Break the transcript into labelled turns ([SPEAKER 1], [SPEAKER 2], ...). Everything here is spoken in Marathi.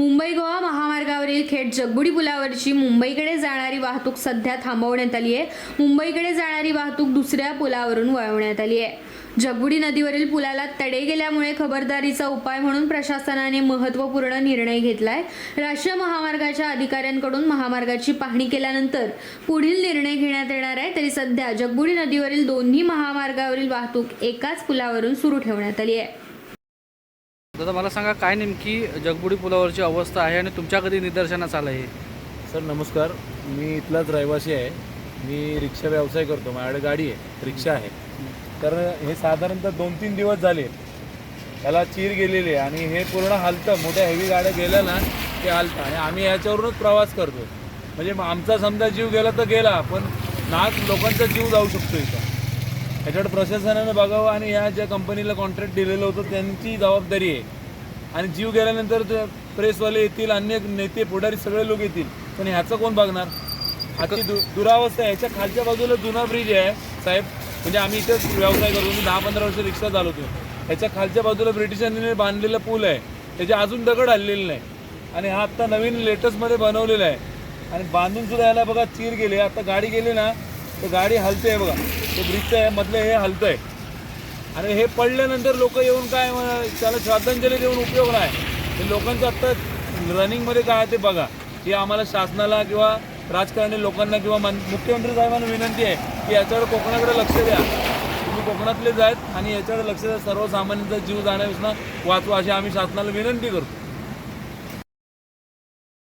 [SPEAKER 1] मुंबई गोवा महामार्गावरील खेड जगबुडी पुलावरची मुंबईकडे जाणारी वाहतूक सध्या थांबवण्यात आली आहे. मुंबईकडे जाणारी वाहतूक दुसऱ्या पुलावरून वळवण्यात आली आहे. जगबुडी नदीवरील पुलाला तडे गेल्यामुळे खबरदारीचा उपाय म्हणून प्रशासनाने महत्त्वपूर्ण निर्णय घेतलाय. राष्ट्रीय महामार्गाच्या अधिकाऱ्यांकडून महामार्गाची पाहणी केल्यानंतर पुढील निर्णय घेण्यात येणार आहे. तरी सध्या जगबुडी नदीवरील दोन्ही महामार्गावरील वाहतूक एकाच पुलावरून सुरू ठेवण्यात आली आहे.
[SPEAKER 2] दादा मला सांगा काय नेमकी जगबुडी पुलावरची अवस्था आहे आणि तुमच्या कधी निदर्शनास आलं हे?
[SPEAKER 3] सर नमस्कार. मी इथलाच रहिवासी आहे. मी रिक्षा व्यवसाय करतो. माझ्याकडे गाडी आहे. रिक्षा आहे. तर हे साधारणतः दोन तीन दिवस झाले. त्याला चीर गेलेली आहे आणि हे पूर्ण हलतं. मोठ्या हेवी गाड्या गेल्या ना ते हलतं. आणि आम्ही याच्यावरूनच प्रवास करतो म्हणजे मग आमचा समजा जीव गेला तर गेला पण नाक लोकांचा जीव जाऊ शकतो इथं. याच्यावर प्रशासनानं बघावं आणि ह्या ज्या कंपनीला कॉन्ट्रॅक्ट दिलेलं होतं त्यांची जबाबदारी आहे. आणि जीव गेल्यानंतर प्रेसवाले येतील अन्य नेते पुढारी सगळे लोक येतील. पण ह्याचं कोण बघणार? आजची दु दुरावस्था आहे. ह्याच्या खालच्या बाजूला जुना ब्रिज आहे साहेब. म्हणजे आम्ही इथेच व्यवसाय करतो मी दहा पंधरा वर्ष रिक्षा चालवतो ह्याच्या खालच्या बाजूला ब्रिटिशांनी बांधलेला पूल आहे. त्याचे अजून दगड हल्लेले नाही. आणि हा आत्ता नवीन लेटेस्टमध्ये बनवलेला आहे. आणि बांधून सुद्धा याला बघा चीर गेली. आता गाडी गेली ना तर गाडी हलते बघा. ते ब्रिजचं आहे मधलं हे हलतं आहे आणि हे पडल्यानंतर लोक येऊन काय म्हण- त्याला श्रद्धांजली देऊन उपयोग नाही. हे लोकांचं आत्ता रनिंगमध्ये काय ते बघा. की आम्हाला शासनाला किंवा राजकारणी लोकांना किंवा मन मुख्यमंत्री साहेबांना विनंती आहे की याच्याकडे कोकणाकडे लक्ष द्या. तुम्ही कोकणातलेच आहेत आणि याच्याकडे लक्ष द्या. सर्वसामान्यांचा जीव जाण्यापासून वाचवा अशी आम्ही शासनाला विनंती करतो.